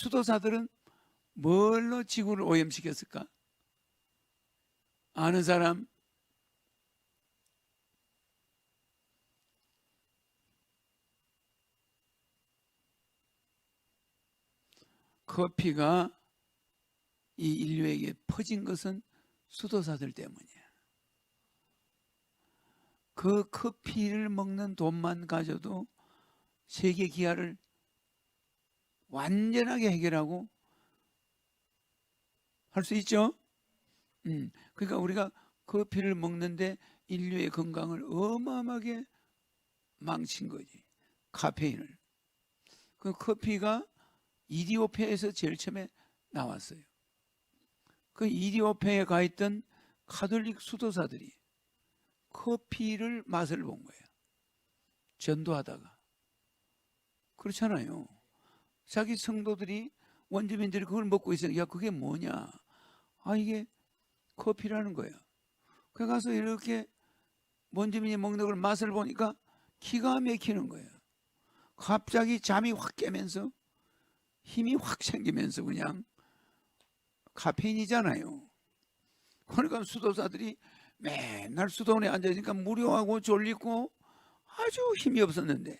수도사들은 뭘로 지구를 오염시켰을까? 아는 사람? 커피가 이 인류에게 퍼진 것은 수도사들 때문이야. 그 커피를 먹는 돈만 가져도 세계 기아를 완전하게 해결하고 할 수 있죠. 음, 그러니까 우리가 커피를 먹는데 인류의 건강을 어마어마하게 망친 거지. 카페인을. 그 커피가 이디오피아에서 제일 처음에 나왔어요. 그 이디오피아에 가 있던 카톨릭 수도사들이 커피를 맛을 본 거예요. 전도하다가. 그렇잖아요. 자기 성도들이 원주민들이 그걸 먹고 있어요. 야, 그게 뭐냐? 아, 이게 커피라는 거야. 그 가서 이렇게 원주민이 먹는 걸 맛을 보니까 기가 막히는 거예요. 갑자기 잠이 확 깨면서 힘이 확 생기면서 그냥 카페인이잖아요. 그러니까 수도사들이 맨날 수도원에 앉아있으니까 무료하고 졸리고 아주 힘이 없었는데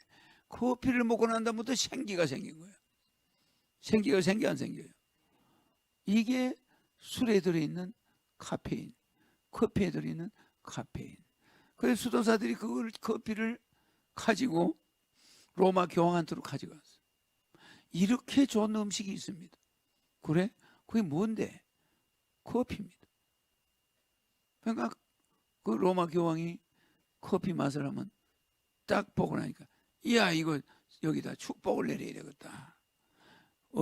커피를 먹고 난 다음부터 생기가 생긴 거예요. 생기가 생기 안 생겨요. 이게 술에 들어있는 카페인, 커피에 들어있는 카페인. 그래서 수도사들이 그걸 커피를 가지고 로마 교황한테로 가져갔어요. 이렇게 좋은 음식이 있습니다. 그래? 그게 뭔데? 커피입니다. 그러니까 그 로마 교황이 커피 맛을 하면 딱 보고 나니까 이야 이거 여기다 축복을 내려야 되겠다.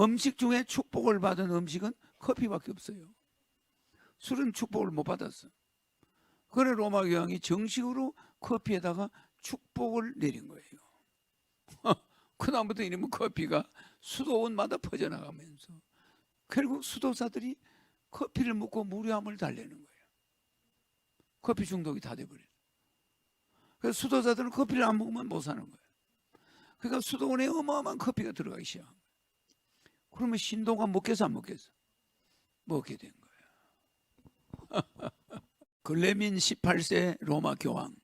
음식 중에 축복을 받은 음식은 커피밖에 없어요. 술은 축복을 못 받았어. 그래 로마 교황이 정식으로 커피에다가 축복을 내린 거예요. 그다음부터 이러면 커피가 수도원마다 퍼져나가면서 결국 수도사들이 커피를 먹고 무료함을 달래는 거예요. 커피 중독이 다 돼버려. 그래서 수도사들은 커피를 안 먹으면 못 사는 거예요. 그러니까 수도원에 어마어마한 커피가 들어가기 거예요. 그러면 신도가 먹겠어 안 먹겠어? 먹게 된 거예요. 글레민 18세 로마 교황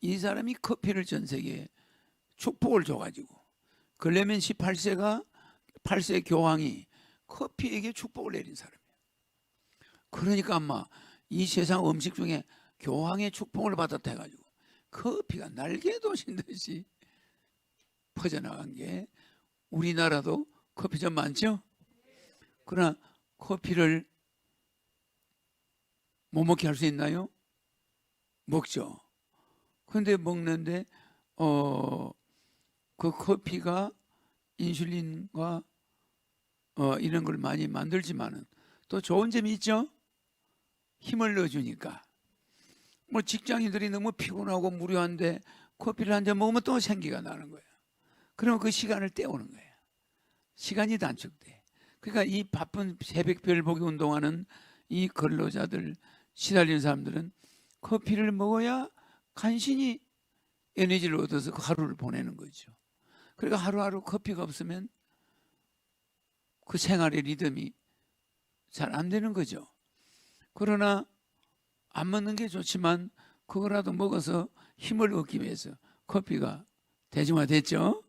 이 사람이 커피를 전 세계에 축복을 줘가지고 글레민 18세가 8세 교황이 커피에게 축복을 내린 사람이에요. 그러니까 아마 이 세상 음식 중에 교황의 축복을 받았다 해가지고 커피가 날개 도신 듯이 퍼져나간 게 우리나라도 커피점 많죠? 그러나 커피를 못 먹게 할 수 있나요? 먹죠. 근데 먹는데 어 그 커피가 인슐린과 어 이런 걸 많이 만들지만은 또 좋은 점이 있죠. 힘을 넣어주니까. 뭐 직장인들이 너무 피곤하고 무료한데 커피를 한 잔 먹으면 또 생기가 나는 거예요. 그러면 그 시간을 때우는 거예요. 시간이 단축돼. 그러니까 이 바쁜 새벽별 보기 운동하는 이 근로자들 시달리는 사람들은 커피를 먹어야 간신히 에너지를 얻어서 그 하루를 보내는 거죠. 그러니까 하루하루 커피가 없으면 그 생활의 리듬이 잘 안 되는 거죠. 그러나 안 먹는 게 좋지만 그거라도 먹어서 힘을 얻기 위해서 커피가 대중화됐죠.